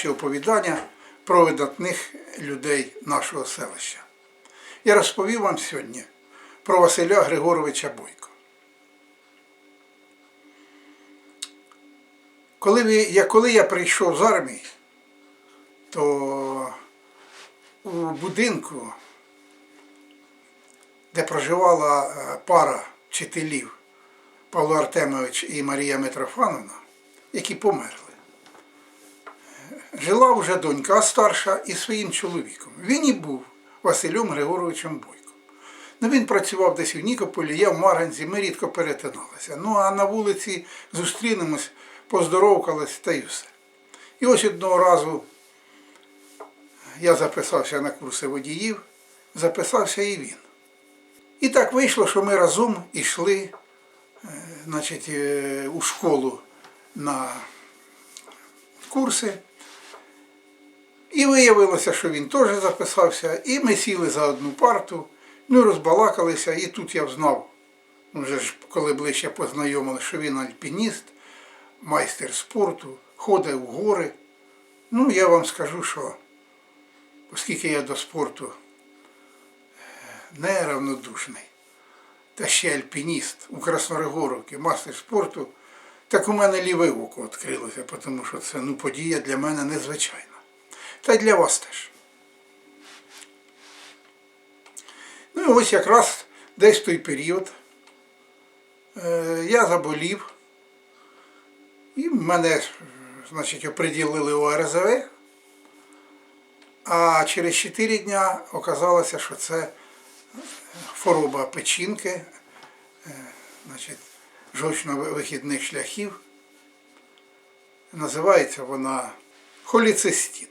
наші оповідання про видатних людей нашого селища. Я розповів вам сьогодні про Василя Григоровича Бойко. Коли, ви, я, коли я прийшов з армії, то у будинку, де проживала е, пара вчителів Павло Артемович і Марія Митрофановна, які померли, жила вже донька старша із своїм чоловіком. Він і був Василем Григоровичем Бойко. Ну, він працював десь у Нікополі, я в Марганці, ми рідко перетиналися. Ну а на вулиці зустрінемось, поздоровкались та й все. І ось одного разу я записався на курси водіїв, записався і він. І так вийшло, що ми разом йшли е, значить, е, у школу на курси. І виявилося, що він теж записався, і ми сіли за одну парту, ну розбалакалися, і тут я взнав, ну, вже ж коли ближче познайомилися, що він альпініст, майстер спорту, ходить в гори. Ну, я вам скажу, що оскільки я до спорту неравнодушний, та ще альпініст у Краснорегоровці, мастер спорту, так у мене ліве око відкрилося, тому що це ну, подія для мене незвичайна. Та й для вас теж. Ну і ось якраз десь в той період е, я заболів, і мене, значить, оприділили у РЗВ, а через 4 дня оказалося, що це хвороба печінки, е, значить, жовчно-вихідних шляхів. Називається вона холіцистит.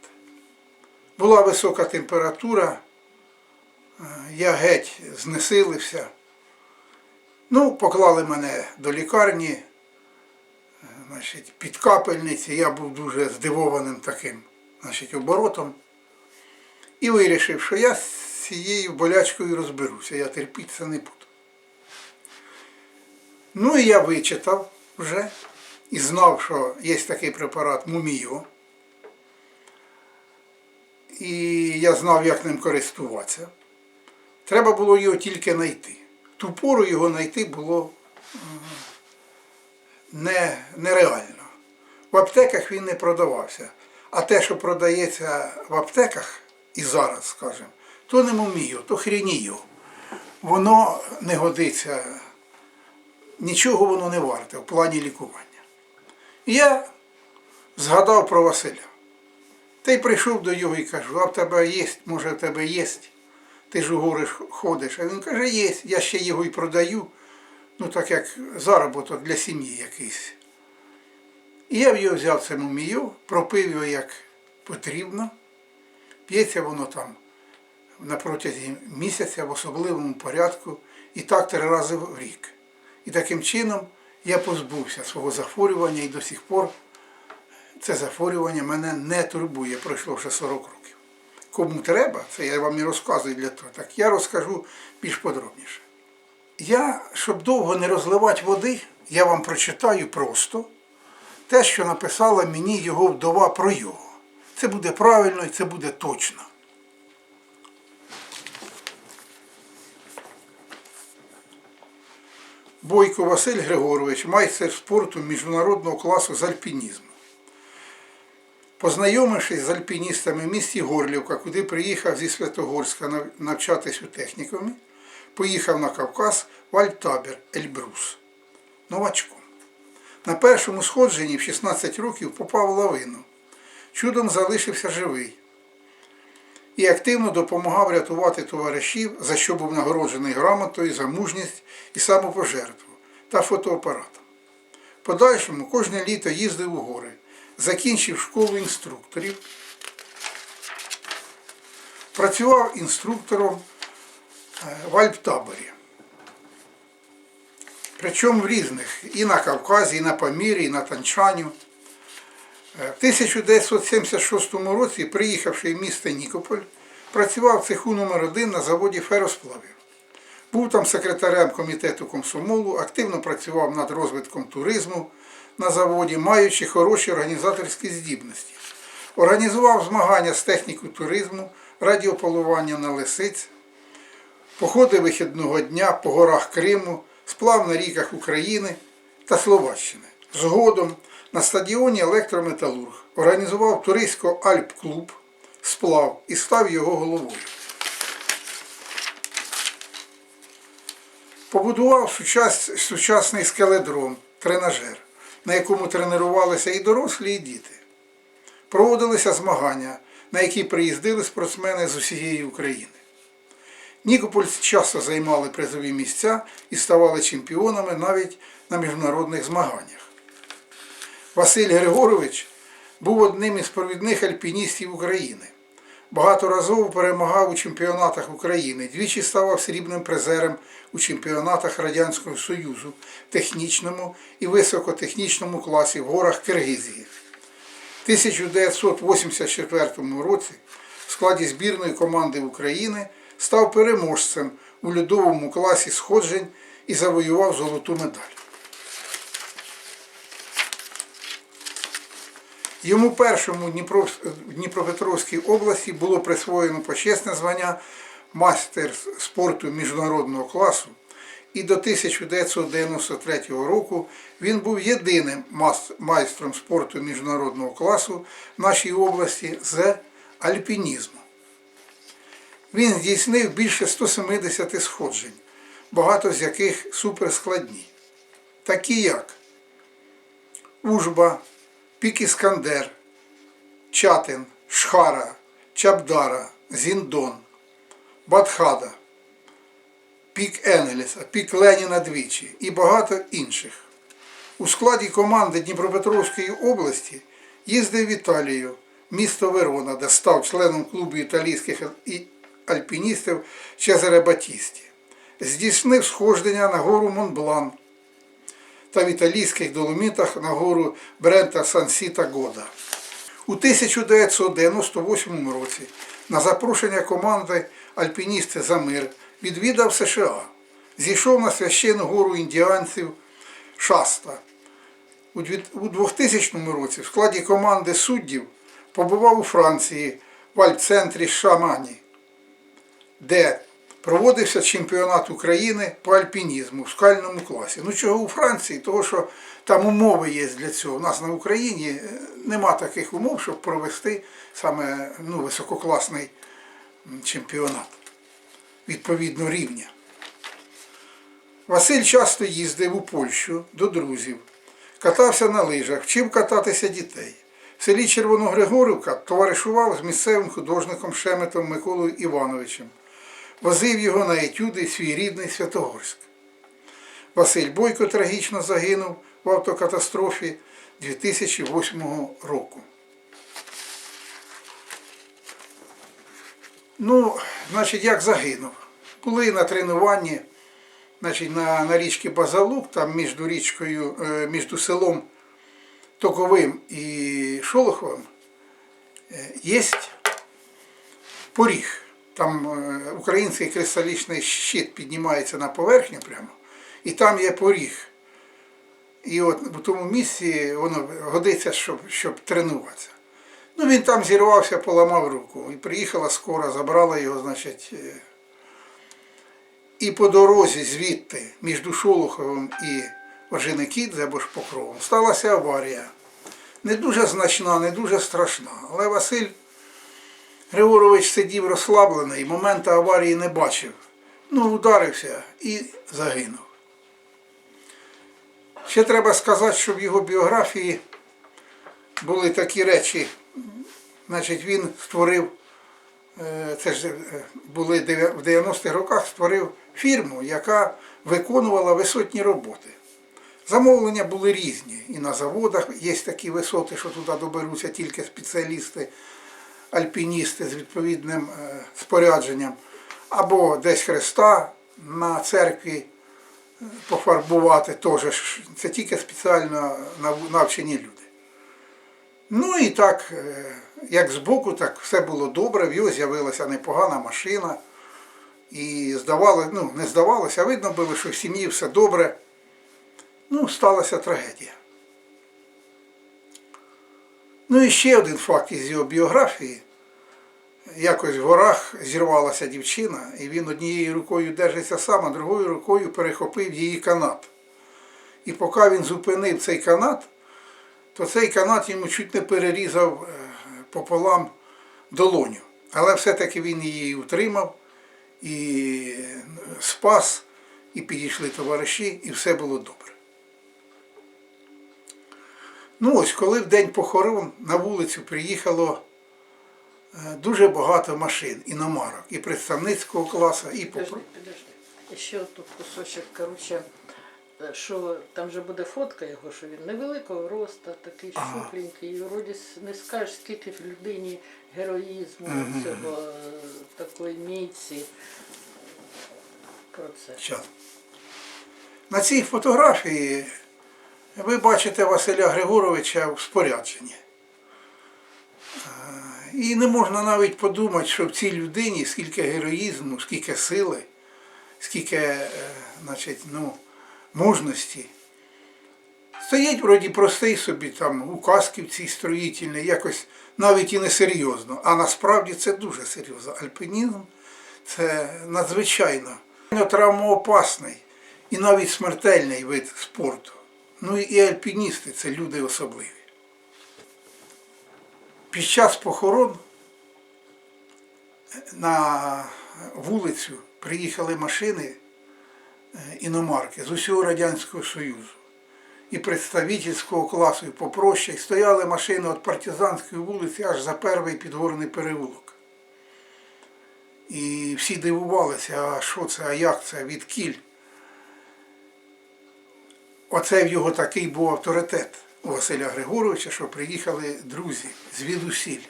Була висока температура, е, я геть знесилився. Ну, поклали мене до лікарні, е, значить, під капельниці. Я був дуже здивованим таким значить, оборотом. І вирішив, що я з цією болячкою розберуся, я терпіти це не буду. Ну і я вичитав вже і знав, що є такий препарат Муміо. І я знав, як ним користуватися. Треба було його тільки знайти. Ту пору його знайти було не, нереально. В аптеках він не продавався. А те, що продається в аптеках і зараз, скажімо, то не мумію, то хрінію. Воно не годиться, нічого воно не варте в плані лікування. І я згадав про Василя. Та й прийшов до його і кажу, а в тебе є, може в тебе є, ти ж у гори ходиш. А він каже, є, я ще його і продаю, ну так як заробіток для сім'ї якийсь. І я в його взяв це мумію, пропив його як потрібно. П'ється воно там на протязі місяця в особливому порядку і так три рази в рік. І таким чином я позбувся свого захворювання і до сих пор це захворювання мене не турбує, пройшло вже 40 років. Кому треба, це я вам і розказую для того, так я розкажу більш подробніше. Я, щоб довго не розливати води, я вам прочитаю просто те, що написала мені його вдова про його. Це буде правильно і це буде точно. Бойко Василь Григорович, майстер спорту міжнародного класу з альпінізму. Познайомившись з альпіністами в місті Горлівка, куди приїхав зі Святогорська навчатись у технікумі, поїхав на Кавказ в альптабір Ельбрус новачком. На першому сходженні в 16 років попав в лавину. Чудом залишився живий і активно допомагав рятувати товаришів, за що був нагороджений грамотою за мужність і самопожертву та фотоапаратом. Подальшому кожне літо їздив у гори, закінчив школу інструкторів, працював інструктором е, в Альптаборі. Причому в різних і на Кавказі, і на Памірі, і на Танчаню. Е, В 1976 році, приїхавши в місто Нікополь, працював в цеху номер 1 на заводі феросплавів. Був там секретарем комітету комсомолу, активно працював над розвитком туризму на заводі, маючи хороші організаторські здібності. Організував змагання з техніки туризму, радіополювання на лисиць, походи вихідного дня по горах Криму, сплав на ріках України та Словаччини. Згодом на стадіоні Електрометалург організував туристсько Альп-клуб, сплав і став його головою. Побудував сучас- сучасний скеледром, тренажер, на якому тренувалися і дорослі, і діти. Проводилися змагання, на які приїздили спортсмени з усієї України. Нікопольці часто займали призові місця і ставали чемпіонами навіть на міжнародних змаганнях. Василь Григорович був одним із провідних альпіністів України. Багаторазово перемагав у чемпіонатах України, двічі ставав срібним призером у чемпіонатах Радянського Союзу технічному і високотехнічному класі в горах Киргизії. В 1984 році в складі збірної команди України став переможцем у льодовому класі сходжень і завоював золоту медаль. Йому першому в Дніпропетровській області було присвоєно почесне звання майстер спорту міжнародного класу, і до 1993 року він був єдиним майстром спорту міжнародного класу в нашій області з альпінізму. Він здійснив більше 170 сходжень, багато з яких суперскладні, такі як Ужба, Пік Іскандер, Чатин, Шхара, Чабдара, Зіндон, Батхада, Пік Енгельса, Пік Леніна двічі і багато інших. У складі команди Дніпропетровської області їздив в Італію, місто Верона, де став членом клубу італійських альпіністів Чезаре Батісті. Здійснив схождення на гору Монблан та в італійських доломітах на гору Брента Сан-Сіта Года. У 1998 році на запрошення команди Альпіністи за мир відвідав США. Зійшов на священну гору індіанців Шаста. У 2000 році в складі команди суддів побував у Франції в альпцентрі Шамані, де проводився чемпіонат України по альпінізму в скальному класі. Ну чого у Франції? Того, що там умови є для цього. У нас на Україні е, нема таких умов, щоб провести саме ну, висококласний чемпіонат відповідно рівня. Василь часто їздив у Польщу до друзів, катався на лижах, вчив кататися дітей. В селі Червоногригорівка товаришував з місцевим художником Шеметом Миколою Івановичем. Возив його на етюди свій рідний Святогорськ. Василь Бойко трагічно загинув в автокатастрофі 2008 року. Ну, значить, як загинув? Були на тренуванні значить, на, на річці Базалук, там між річкою, е, між селом Токовим і Шолоховим е, є поріг. Там е, український кристалічний щит піднімається на поверхню прямо, і там є поріг. І от в тому місці воно годиться, щоб, щоб тренуватися. Ну, він там зірвався, поламав руку. І приїхала скора, забрала його, значить. е, І по дорозі звідти, між Шолоховим і Орджоникідзе або ж Покровом, сталася аварія. Не дуже значна, не дуже страшна. Але Василь Григорович сидів розслаблений, моменту аварії не бачив. Ну, ударився і загинув. Ще треба сказати, що в його біографії були такі речі. Значить, він створив, е, це ж е, були в 90-х роках, створив фірму, яка виконувала висотні роботи. Замовлення були різні. І на заводах є такі висоти, що туди доберуться тільки спеціалісти, альпіністи з відповідним е, спорядженням, або десь хреста на церкві е, пофарбувати теж. Це тільки спеціально навчені люди. Ну і так, е, як збоку, так все було добре, в його з'явилася непогана машина. І здавалося, ну, не здавалося, а видно було, що в сім'ї все добре. Ну, сталася трагедія. Ну і ще один факт із його біографії. Якось в горах зірвалася дівчина, і він однією рукою держиться сам, а другою рукою перехопив її канат. І поки він зупинив цей канат, то цей канат йому чуть не перерізав е, пополам долоню. Але все-таки він її утримав і е, спас, і підійшли товариші, і все було добре. Ну ось, коли в день похорон на вулицю приїхало е, дуже багато машин, іномарок, і представницького класу, і Подожди, подожди. Ще тут кусочок, коротше, е, що там же буде фотка його, що він невеликого росту, такий Ага. щупленький, і вроді не скажеш, скільки в людині героїзму, цього е, такої міці. Про це. Щас. На цій фотографії ви бачите Василя Григоровича в спорядженні. І не можна навіть подумати, що в цій людині скільки героїзму, скільки сили, скільки е, значить, ну, мужності. Стоїть вроді простий собі там указки в цій строїтельній, якось навіть і не серйозно. А насправді це дуже серйозно. Альпінізм це надзвичайно травмоопасний і навіть смертельний вид спорту. Ну і альпіністи це люди особливі. Під час похорон на вулицю приїхали машини е, іномарки з усього Радянського Союзу і представительського класу, і попроще. І стояли машини від партизанської вулиці аж за перший підгорний переулок. І всі дивувалися, а що це, а як це, від кіль. Оце в його такий був авторитет у Василя Григоровича, що приїхали друзі звідусіль.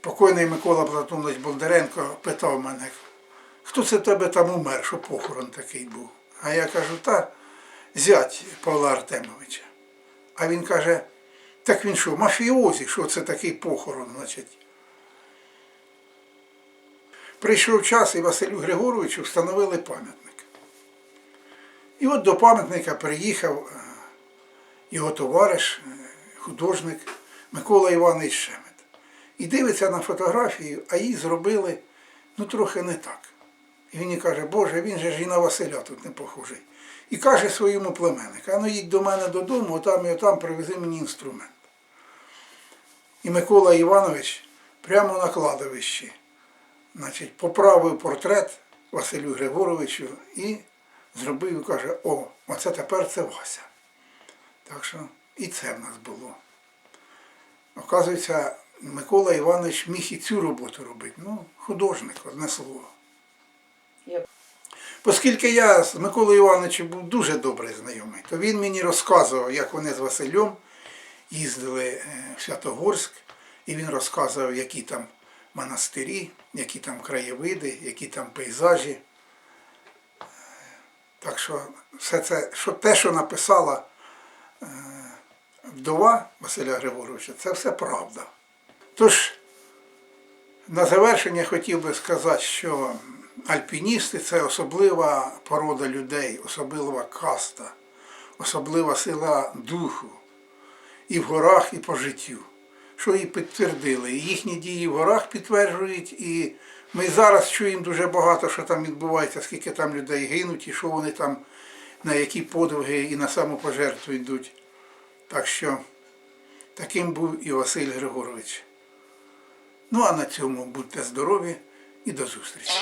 Покойний Микола Платонович Бондаренко питав мене, хто це в тебе там умер, що похорон такий був. А я кажу, та зять Павла Артемовича. А він каже, так він що, мафіозі, що це такий похорон, значить. Прийшов час і Василю Григоровичу встановили пам'ятник. І от до пам'ятника приїхав е, його товариш, е, художник Микола Іванович Шемет. І дивиться на фотографію, а її зробили ну трохи не так. І він каже, Боже, він же ж і на Василя тут не похожий. І каже своєму племеннику, а ну їдь до мене додому, отам і отам привези мені інструмент. І Микола Іванович прямо на кладовищі значить, поправив портрет Василю Григоровичу і зробив і каже, о, оце тепер це Вася. Так що і це в нас було. Оказується, Микола Іванович міг і цю роботу робити. Ну, художник, одне слово. Я Оскільки я з Миколою Івановичем був дуже добре знайомий, то він мені розказував, як вони з Василем їздили е, в Святогорськ, і він розказував, які там монастирі, які там краєвиди, які там пейзажі. Так що все це, що те, що написала е, вдова Василя Григоровича, це все правда. Тож, на завершення хотів би сказати, що альпіністи це особлива порода людей, особлива каста, особлива сила духу і в горах, і по життю. Що і підтвердили. І їхні дії в горах підтверджують, і ми зараз чуємо дуже багато, що там відбувається, скільки там людей гинуть, і що вони там, на які подвиги і на самопожертву йдуть. Так що таким був і Василь Григорович. Ну а на цьому будьте здорові і до зустрічі.